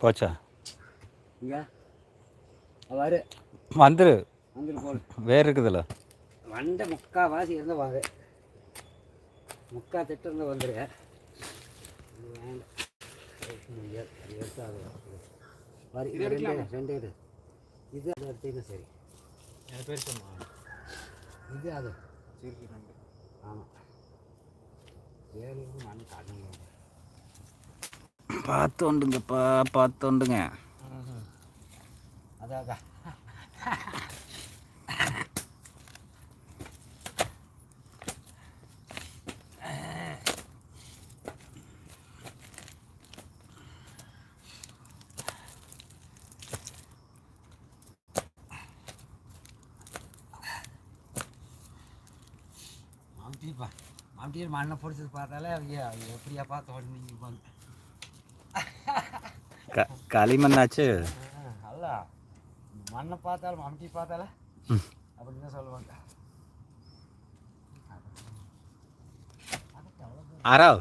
போச்சா? அவரு வந்துரு. வேர் இருக்குதுல்ல வண்டை முக்கா வாசி இருந்தால் வாங்க. முக்கா திட்டு இருந்தால் வந்துரு. வேண்டாம். வரி ரெண்டு ரெண்டு இது அது எடுத்தீங்கன்னா சரி? இது அது. ஆமாம் ஏழு மண் காட்டுங்க பார்த்துண்டுங்கப்பா பார்த்துண்டுங்க அதான் அதான் மாம்டிப்பா மாம்டியில் மண்ணை பிடிச்சது பார்த்தாலே அவங்க எப்படியா பார்த்த உடனே நீங்கள் க களிமண்ணாச்சு? அல்ல. மண்ணை பார்த்தாலும் அமுட்டி பார்த்தால அப்படின்னு தான் சொல்லுவாங்க. ஆறாவ்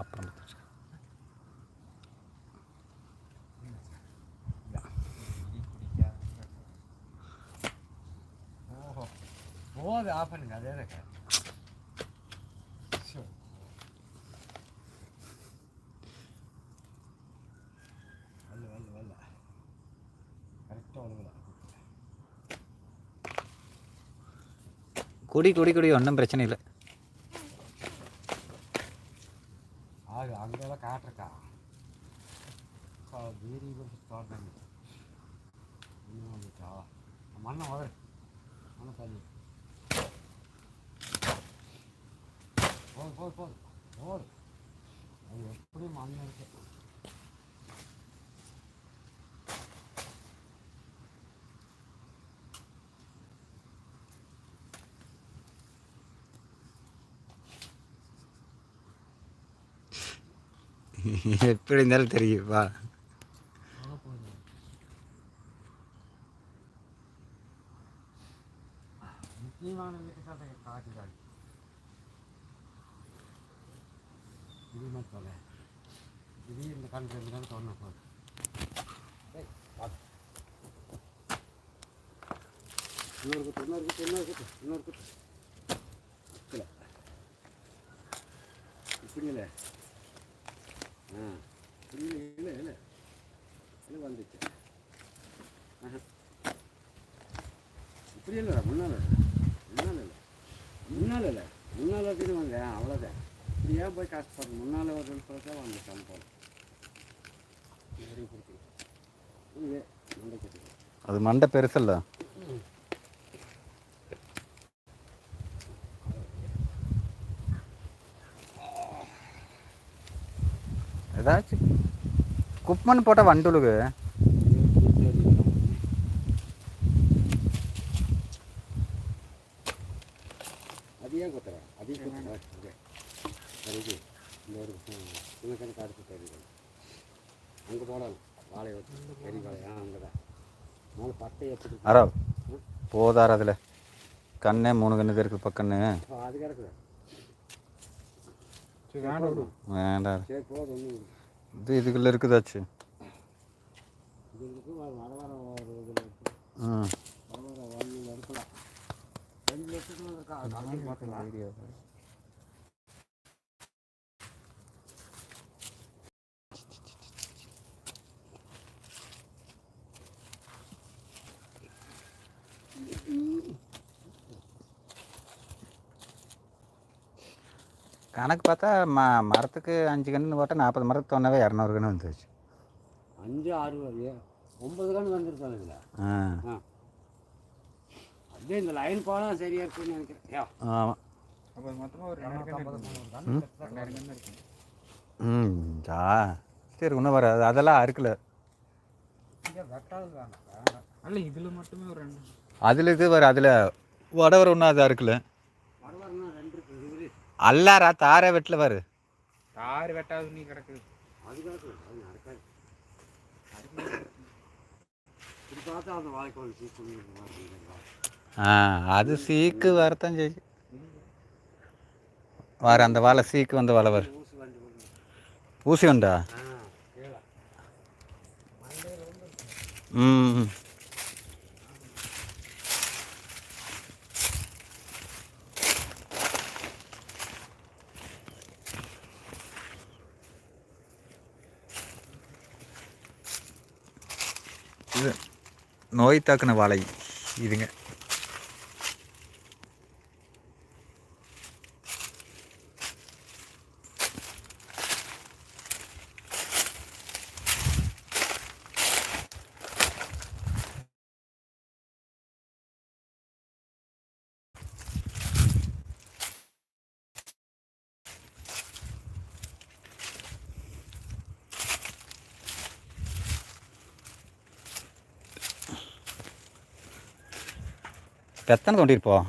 அப்புறம் போது ஆஃப் பண்ணுங்க அதே இருக்கு குடி குடி குடி ஒன்றும் பிரச்சனை இல்லை. ஆகு அங்கெல்லாம் காட்டுறக்கா. வீரி இன்னும் மண்ணை வளரு மண்ணை தள்ளி. போது போது போது அது எப்படி மண் இருக்கு எப்படி இருந்தாலும் தெரியும் வா அவ்வளோ போகுது முக்கியமான வீட்டுக்காக காட்டுறாள் இதுமே தொலை இது இந்த கணக்கு ரெண்டு கணக்கு ஒன்று எப்படி இருந்தாலும் தெரியுப்பா இன்னொரு குத்து இன்னொரு குத்து இன்னொரு குத்து இன்னொரு குத்து. இல்லை. இல்லை ஆ. இல்லை இல்லை இல்லை. இல்லை வந்துச்சு. இப்படி இல்லைடா முன்னால் முன்னால் இல்லை. முன்னால் இல்லை. முன்னால் அப்படின்னு வாங்க அவ்வளோதான் இப்படி ஏன் போய் கஷ்டப்படுற முன்னால் ஒரு ரெண்டு பழக்கம் வந்துட்டான் போல. இப்படி பிடிச்சி அது மண்டை பெருசல்ல ஏதாச்சும் குப்பன் போட்டால் வண்டுலுகு அது ஏன் குத்துற? அதையும் இந்த ஒரு சின்ன கணக்கு அடுத்து தெரியுது அங்கே போடணும் வாழை வச்சு. பெரிய வாழை. ஆ அங்கே தான். மேலே பட்டை எப்படி அரா போதார் அதில்? கண்ணே மூணு கண்ணு இருக்குது பக்கன்னு அது கிடக்குது. வேண்டாம். இது இதுக்குள்ளே இருக்குதாச்சு? ம் வர வர ஒன்று எடுக்கலாம் ரெண்டு லட்சத்துக்கு இருக்கா கணக்கு பார்த்தா ம மரத்துக்கு அஞ்சு கன்று போட்டால் நாற்பது மரத்துக்கு தோணவே இரநூறு கன்று வந்துச்சு அஞ்சு ஆறு ஒன்பது கணக்கு வந்துருக்கானுங்களா ஆ. ஆ. அப்படியே இந்த லைன் போனால் சரியா இருக்குன்னு நினைக்கிறேன். ஆமாம் கன்று ம்? ஜா. சரி இன்னும் வராது. அதெல்லாம் அறுக்கல. அதில் இது வர அதில் வடவர் ஒன்றும் அது அறுக்கல வரலாறுனா ரெண்டு இருக்கு இது அல்லாரா தாரை வெட்டில் வரு தார் வெட்டாது நீ கிடக்குது. ஆ அது சீக்கு வரத்தான் செய்யும். வார அந்த வாழை சீக்கு வந்து வாழை வர ஊசி உண்டா ம் இது நோய் தாக்குன வாழை. இதுங்க. எத்தனை தோண்டியிருப்போம்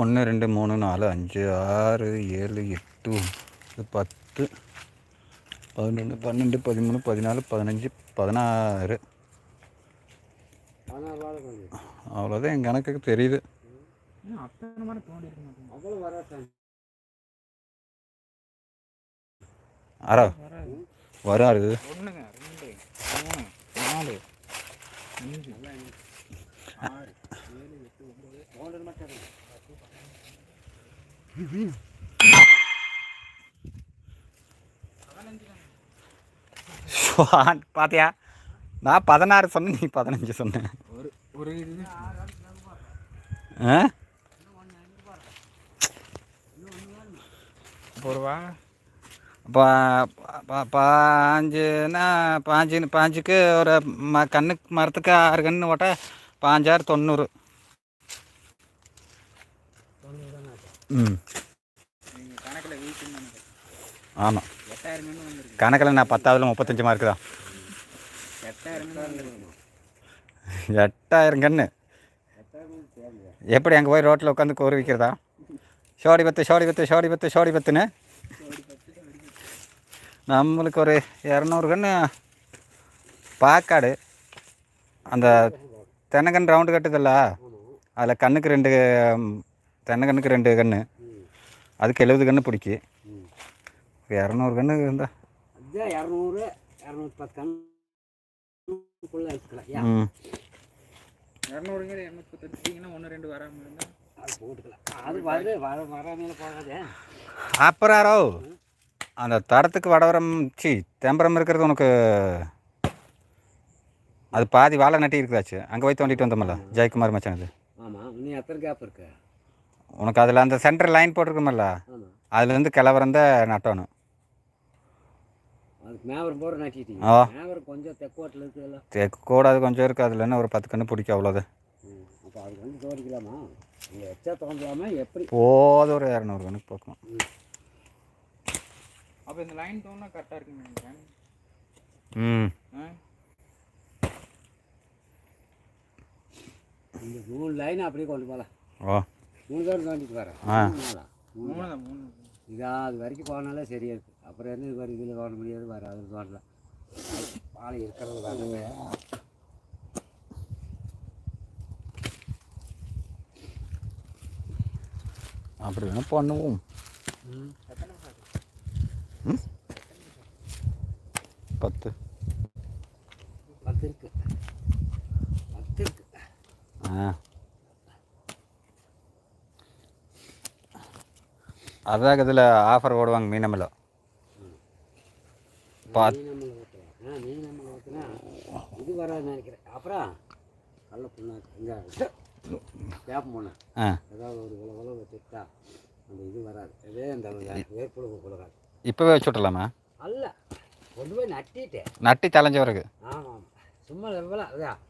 ஒன்று ரெண்டு மூணு நாலு அஞ்சு ஆறு ஏழு எட்டு பத்து பதினொன்று பன்னெண்டு பதிமூணு பதினாலு பதினஞ்சு பதினாறு. அவ்வளோதான் என் கணக்குக்கு தெரியுது. ஆறா வராது. ஒன்றுங்க ரெண்டு மூணு நாலு. பார்த்தியா நான் பதினாறு சொன்னேன் நீ பதினஞ்சு சொன்னேன் ஒரு ஆ? ஒரு வா பா பா- பாஞ்சு பாஞ்சுக்கு ஒரு ம கண்ணுக்கு மரத்துக்கு ஆறு கன்று ஓட்ட பாஞ்சாறு தொண்ணூறு. ம். ஆமாம் கணக்கில் நான் பத்தாவதுல முப்பத்தஞ்சு மார்க்கு தான். எட்டாயிரம் கன்று எட்டாயிரம் கன்று எப்படி அங்கே போய் ரோட்டில் உட்காந்து கோரி விற்கிறதா சோடி பத்து சோடி பத்து சோடி பத்து சோடி பத்துன்னு? நம்மளுக்கு ஒரு இரநூறு கன்று பாக்காடு. அந்த தென்னங்கன்று ரவுண்டு கட்டுதில்ல அதில் கண்ணுக்கு ரெண்டு ம், தென்னங்கன்றுக்கு ரெண்டு கன்று அதுக்கு எழுபது கன்று பிடிக்கி. இரநூறு கன்று இருந்தா. அதுதான் இரநூறு இரநூத்தி பத்து கண்ணுக்குள்ளே வச்சுக்கலாம் ஏன் ம். இரநூறுங்கிற இரநூத்தி பத்து எடுத்தீங்கன்னா ஒன்று ரெண்டு வராமல் இருந்தால் அது போட்டுக்கலாம். அது வரு வர வராமையில போகாதே. அப்புறாரோ அந்த தரத்துக்கு வடவரம் சி தெம்பரம் இருக்கிறது உனக்கு அது பாதி வாழை நட்டி இருக்குதாச்சு. அங்கே போய் தோண்டிட்டு வந்தோம்ல ஜெயக்குமார் மச்சான் அது. உனக்கு அதில் அந்த சென்டர் லைன் போட்டிருக்குமல்ல அதுலேருந்து கிளவரம் தான் நட்டணும். நட்டிட்டீங்க. ஆ. மேவரம் கொஞ்சம் இருக்குது அதில் என்ன ஒரு பத்து கன்று பிடிக்கும் அவ்வளோது ம் அப்போ அதுக்கு வந்து தோண்டிக்கலாமா? நீங்கள் எச்சா தோண்டலாமா எப்படி? போதும் ஒரு இரநூறு கணக்கு பார்க்கும் அப்போ இந்த லைன் தோணுனா கரெக்டாக இருக்குன்னு நினைக்கிறேன். ம். ஆ? இந்த மூணு லைன் அப்படியே கொண்டு போகலாம் ஓ. மூணு பேரும் தோண்டிட்டு வரேன். ஆ. மூணு தான் மூணு இதா அது வரைக்கும் போனாலே சரியா இருக்கு. அப்புறம் என்ன இது வரைக்கும் இதில் தோண்ட முடியாது வர அதில் தோண்டலாம் பாலை இருக்கிறது வேறு அப்படி வேணா பண்ணுவோம் பத்து பத்து. இருக்கு பத்து இருக்கு ஆ. அதான் இதில் ஆஃபர் போடுவாங்க மீனமில் பாத் இது வராதுன்னு நினைக்கிறேன். அப்புறம் கள்ள புண்ணாக்கு இங்கே கேப் போனேன் ஆ. ஏதாவது ஒரு உழவு வச்சுட்டா அந்த இது வராது. இதே இந்த வேர்ப்புழுகு குலகாது இப்போவே வச்சு விட்டலாமா அல்ல கொண்டு போய் நட்டிட்டேன் நட்டி தலைஞ்ச பிறகு ஆமாம். சும்மா எவ்வளோ அதான்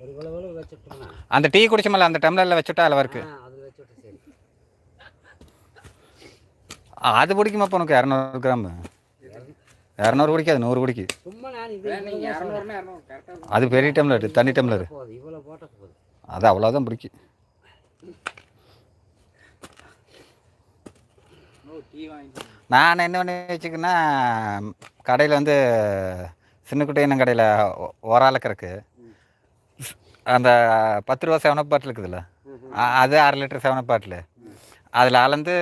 ஒரு உழவு வச்சுட்டோம்னா அந்த டீ குடிச்சோமல்ல அந்த டம்ளரில் வச்சுட்டா அதில் இருக்கு அது வச்சுட்டு சரி. அது பிடிக்குமா இப்போ உனக்கு? இரநூறு கிராம். இரநூறு பிடிக்காது நூறு கரெக்டாக அது பெரிய டம்ளர் தண்ணி டம்ளர் அது அவ்வளோதான் பிடிக்கும் டீ வாங்கிட்டு நான் என்ன பண்ணி வச்சுக்கன்னா கடையில் வந்து சின்ன குட்டையின கடையில் ஓராளுக்கு அந்த பத்து ரூபா செவனப் பாட்டில் இருக்குதுல்ல அது அரை லிட்டர் செவனப் பாட்டில் அதில் அளந்து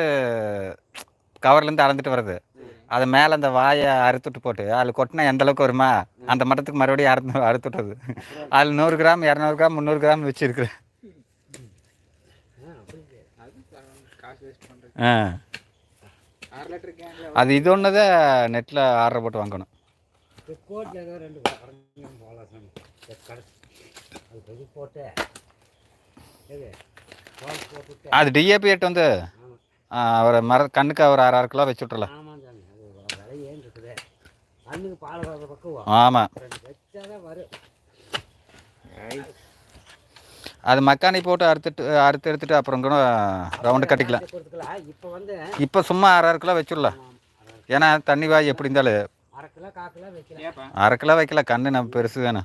கவர்லேருந்து அளந்துட்டு வருது அது மேலே அந்த வாயை அறுத்துட்டு போட்டு அதில் கொட்டினா எந்த அளவுக்கு வருமா? அந்த மட்டத்துக்கு மறுபடியும் அறுத்து அறுத்துட்டுறது. அதில் நூறு கிராம் இரநூறு கிராம் முந்நூறு கிராம் வச்சுருக்கு அது காசு வேஸ்ட் பண்ணுறது ஆ. அது இது ஒன்று தான் நெட்டில் ஆர்டர் போட்டு வாங்கணும். அது டிஏபி எட்டு வந்து ஒரு மர கண்ணுக்கு ஒரு அரை அரை கிலோ வச்சு விட்றலாம் ஆமாம் அது மக்கானி போட்டு அறுத்துட்டு அறுத்து எடுத்துட்டு அப்புறம் கூட ரவுண்டு கட்டிக்கலாம். இப்போ சும்மா அரை அரை கிலோ வச்சுடலாம். ஏன்னா தண்ணி வாய் எப்படி இருந்தாலும். அரை கிலோ வைக்கல கண்ணு நம்ம பெருசு தானே.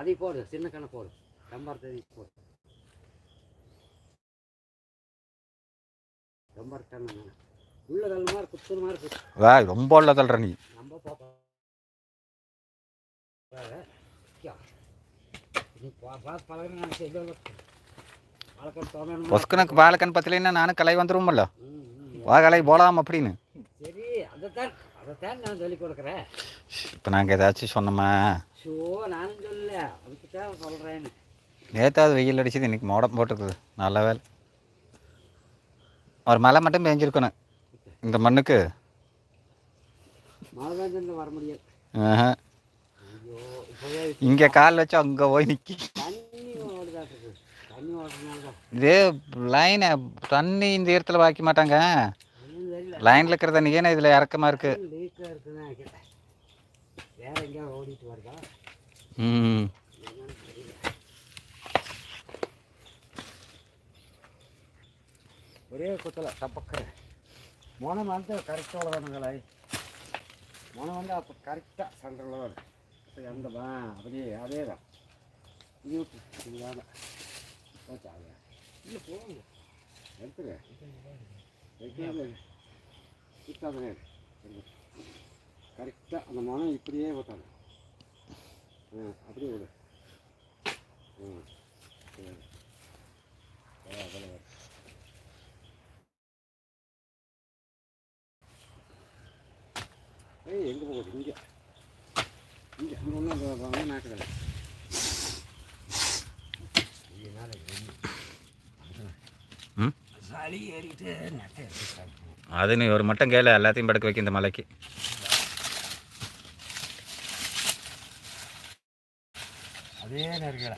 அதை போடு சின்ன கணக்கு போடு செம்பருத்தி போடு செம்பருத்தி உள்ள கல் மாதிரி குத்துன மாதிரி குத்து வா ரொம்ப உள்ள தள்ளுற நீ. நம்ம பொஸ்கனுக்கு பாலக்கன் பத்தலைன்னா நானும் கலை வந்துருவோம்ல. வா கலை போலாம் அப்படின்னு. சரி அதைத்தான் அதைத்தான் நான் சொல்லிக் கொடுக்குறேன். இப்போ நாங்கள் ஏதாச்சும் சொன்னோமா? ஷோ நானும் சொல்லல. அதுக்கு தான் சொல்கிறேன்னு நேற்றாவது வெயில் அடிச்சது இன்னைக்கு மோடம் போட்டுருக்குது நல்ல வேலை. ஒரு மழை மட்டும் பெஞ்சிருக்கணும். இந்த மண்ணுக்கு. மழை வர முடியாது. இங்கே கால் வச்சு அங்கே போய் நிற்கி தண்ணி தண்ணி இதே லைனை தண்ணி இந்த இடத்துல வாய்க்க மாட்டாங்க. லைனில் இருக்கிற தண்ணி ஏன்னா இதில் இறக்கமாக இருக்கு. ம். ஒரே குத்தல தப்பக்கிறேன் மனம் வந்து கரெக்டாக உள்ளதானுங்களே மனம் வந்து அப்போ கரெக்டாக சண்டை வரும் எந்த பா அப்படியே அதே தான். இது விட்டு. இது வேணாம் போச்சா அது இல்லை போகுங்க எடுத்துரு. வைக்காது கரெக்டாக அந்த மனம் இப்படியே ஊற்றணும் ஆ அப்படியே விடு ம் சரி. ஏய் எங்கே போகுது? இங்கே. இங்கே அங்கே ஒன்றும் அது நீ ஒரு மட்டும் கேளு எல்லாத்தையும் படுக்க வைக்க இந்த மலைக்கு. அதே நெருக்கலை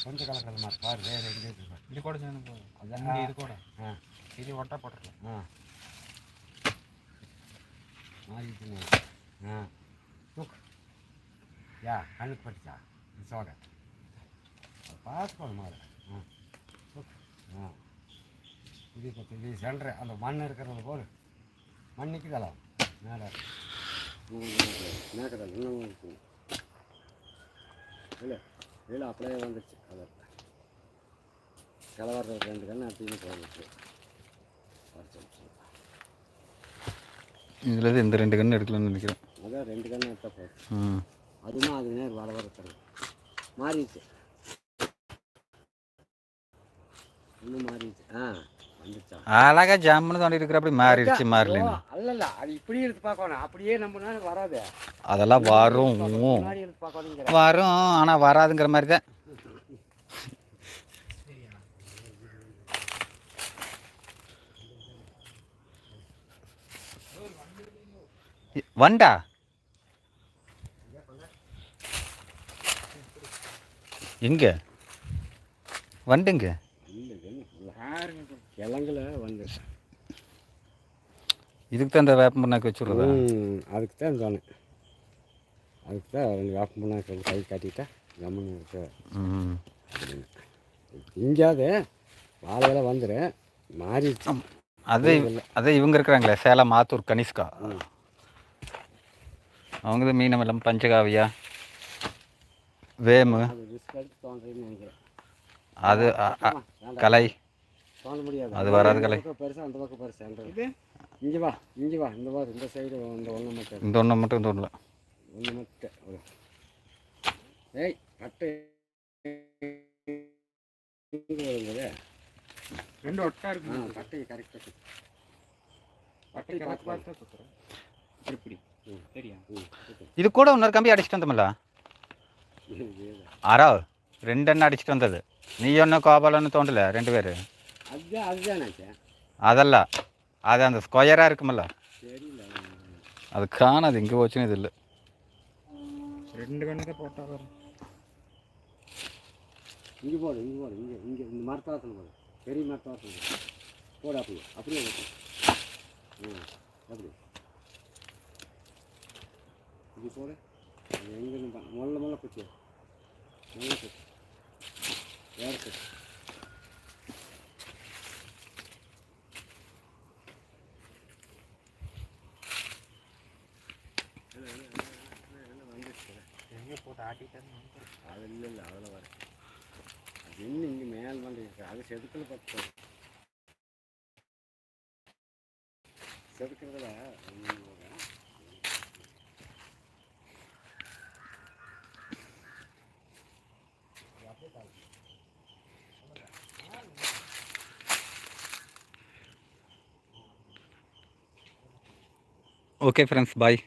கொஞ்சம் கலக்கல மாதிரி பாரு வேறு எங்கே இது கூட சேர்ந்து போதும் அதான். இது கூட. ஆ. இது ஒட்டா போட்டுருக்கலாம் ஆ. மாறிட்டுன்னு ஆ. தூக்கு. யா கண்ணுக்கு பட்டுச்சா சோட பார்த்துக்கணும் மாதிரி ஆ ஆ இது பத்து இது சென்ட்ரு அந்த மண் இருக்கிறது போல். மண் நிற்குதலாம் மேலே. மேக்கடல் இன்னும் இல்லை இல்லை அப்படியே வந்துச்சு கலர் கலவர ரெண்டு கண்ணு அப்படின்னு போயிடுச்சு. இதில் இந்த ரெண்டு கன்று எடுக்கலாம்னு நினைக்கிறேன். அதான் ரெண்டு கண்ணு எடுத்தா போதும். ம். அதுவும் அது நேர் வர வர தரும் மாறிடுச்சு. இன்னும் மாறிடுச்சு. ஆ அழகா ஜாமுன்னு தோண்டி இருக்கிற அப்படி மாறிடுச்சு மாறலன்னு. அல்ல அது இப்படி எடுத்து பார்க்கணும். அப்படியே நம்மனால வராது. அதெல்லாம் வரும் வரும் ஆனால் வராதுங்கிற மாதிரி தான். வண்டா? எங்க? பாருங்க கிழங்குல வந்து இதுக்கு தான் இந்த வேப்ப முன்னாக்கு வச்சுடுறதா அதுக்கு தான் சொன்னேன். அதுக்கு தான் ரெண்டு வேப்ப முன்னாடி கை காட்டிட்டா கம்முன்னு இருக்கு. இங்கேயாவது வாழையில வந்துடும் மாறிடுச்சு. அது அது இவங்க இருக்கிறாங்களே சேலம் மாத்தூர் கனிஷ்கா. அவங்க தான் மீனவெல்லாம் பஞ்சகாவியா வேமு அது ரிஸ்க் எடுத்து தோன்றதுன்னு நினைக்கிறேன் அது அ- அ- வேண்டாம். கலை. அது வராது கலை. அந்த பக்கம் பெருசா இங்கே வா இங்கே வா இந்த வா இந்த சைடு இந்த ஒன்று மட்டும். இந்த ஒன்று மட்டும் இந்த ஒன்றில் ஒன்று மட்டும். ஏய் வருங்களே ரெண்டு ஒட்டா இருக்கு. கட்டையை கரெக்டாக பட்டை சுத்துறேன். இப்படி. ம். சரியா. இது கூட இன்னொரு கம்பி அடிச்சிட்டு வந்தோம்ல. ஆறா ரெண்டு எண்ணெய் அடிச்சிட்டு வந்தது நீ ஒன்று கோபாலன்னு தோண்டல ரெண்டு பேர் அதல்ல அது அந்த ஸ்கொயராக இருக்குமல்ல அது காணாது இங்கே போச்சுன்னு இது இல்லை ரெண்டு கணக்கு போட்டா வரும் இங்கே போடு இங்கே போடு இங்கே இங்கே இந்த மரத்தாசனம் போடு பெரிய மரத்தாசனம் போடு போடு அப்படியே ம் அப்படி இது போடு எங்கேருந்து பா முள்ள முள்ள குச்சி. முள்ள குச்சி. வேறு குச்சி. போட்டு ஆட்டிட்டு அது இல்லை இல்லை அதில் வர அது இன்னும் இங்கே மேல் இருக்கு அது செதுக்கல் பக்கம். செதுக்கிறதுல ஒண்ணு வரும். Okay friends bye